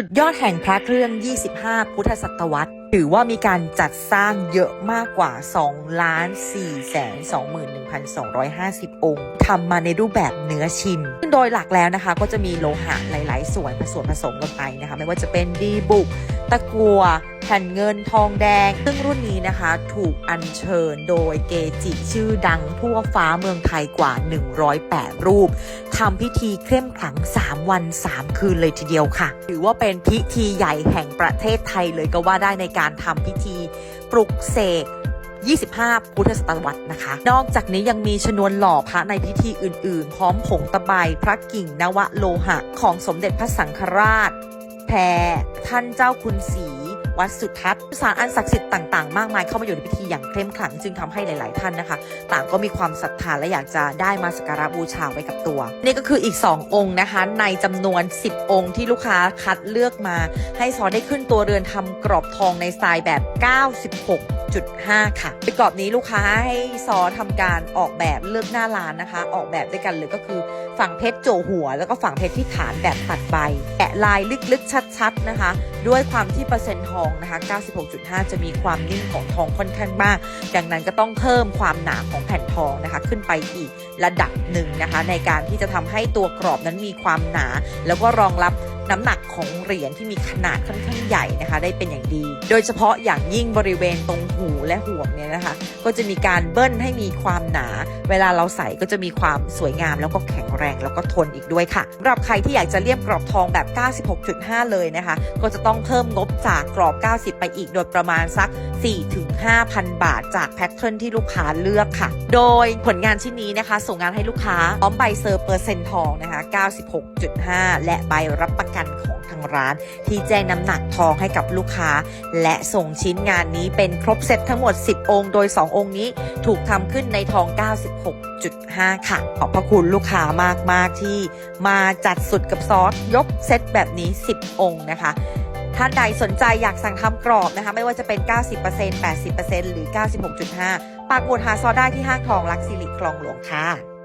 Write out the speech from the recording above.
สุดยอดแห่งพระเครื่อง 25 พุทธศตวรรษ ถือว่ามีการจัดสร้างเยอะมากกว่า 2 ล้าน4แสน21,250 องค์ทำมาในรูปแบบเนื้อชิ้น ซึ่งโดยหลักแล้วนะคะ ก็จะมีโลหะหลาย ๆ ส่วนผสมผสมกันไปนะคะ ไม่ว่าจะเป็นดีบุก ตะกัว ผ่นเงินทองแดง ซึ่งรุ่นนี้นะคะถูกอัญเชิญโดยเกจิชื่อดังทั่วฟ้าเมืองไทยกว่า 108 รูปทำพิธีเข้มขลัง 3 วัน 3 คืนเลยทีเดียวค่ะ ถือว่าเป็นพิธีใหญ่แห่งประเทศไทยเลยก็ว่าได้ในการทำพิธีปลุกเสก25 พุทธศตวรรษนะคะ นอกจากนี้ยังมีชนวนหล่อพระในพิธีอื่นๆ พร้อมผงตะไบพระกิ่งนวะโลหะ ของสมเด็จพระสังฆราช แพรท่านเจ้าคุณศรี วัดสุทัศน์สารอันศักดิ์สิทธิ์ต่างๆ มากมายเข้ามาอยู่ในพิธีอย่างเคร่งขลังจึงทำให้หลาย ๆ ท่านนะคะ ต่างก็มีความศรัทธาและอยากจะได้มาสักการะบูชาไว้กับตัว นี่ก็คืออีก 2 องค์นะคะ ในจำนวน 10 องค์ที่ลูกค้าคัดเลือกมา ให้ซอได้ขึ้นตัวเรือนทำกรอบทองในสไตล์แบบ 96.5 ค่ะในกรอบนี้ลูกค้าให้ซอทำการออกแบบเลือกหน้าร้านนะคะ ออกแบบด้วยกันเลยก็คือฝั่งเพชรโจหัว แล้วก็ฝั่งเพชรที่ฐานแบบตัดใบแกะลายลึกๆ ชัดๆนะคะ ด้วยความที่เปอร์เซ็นต์ทองนะคะ 96.5 จะมีความนิ่มของทองค่อนข้างมาก ดังนั้นก็ต้องเพิ่มความหนาของแผ่นทองนะคะ ขึ้นไปอีกระดับหนึ่งนะคะ ในการที่จะทำให้ตัวกรอบนั้นมีความหนา แล้วก็รองรับ น้ำหนักของเหรียญที่มีขนาดค่อนข้างใหญ่นะคะ ได้เป็นอย่างดี โดยเฉพาะอย่างยิ่งบริเวณตรงหูและห่วงเนี่ยนะคะ ก็จะมีการเบิ้ลให้มีความหนา เวลาเราใส่ก็จะมีความสวยงาม แล้วก็แข็งแรงแล้วก็ทนอีกด้วยค่ะสำหรับใครที่อยากจะเลี่ยมกรอบทองแบบ 96.5 เลยนะคะ ก็จะต้องเพิ่มงบจากกรอบ 90 ไปอีกโดยประมาณสัก 4-5,000 บาทจากแพทเทิร์นที่ลูกค้าเลือกค่ะ โดยผลงานชิ้นนี้นะคะ ส่งงานให้ลูกค้าพร้อมใบเซอร์เปอร์เซ็นต์ทองนะคะ 96.5 และใบรับประกันกันของทางร้าน ที่แจ้งน้ำหนักทองให้กับลูกค้า และส่งชิ้นงานนี้เป็นครบเซตทั้งหมด 10 องค์ โดย 2 องค์นี้ถูกทำขึ้นในทอง 96.5 ค่ะ ขอบพระคุณลูกค้ามาก ๆ ที่มาจัดสุดกับซอสยกเซตแบบนี้ 10 องค์นะคะท่านใดสนใจอยากสั่งทำกรอบนะคะ ไม่ว่าจะเป็น 90% 80%หรือ 96.5 ปากหมุดหาซอได้ที่ห้างทองลักซิลิคลองหลวงค่ะ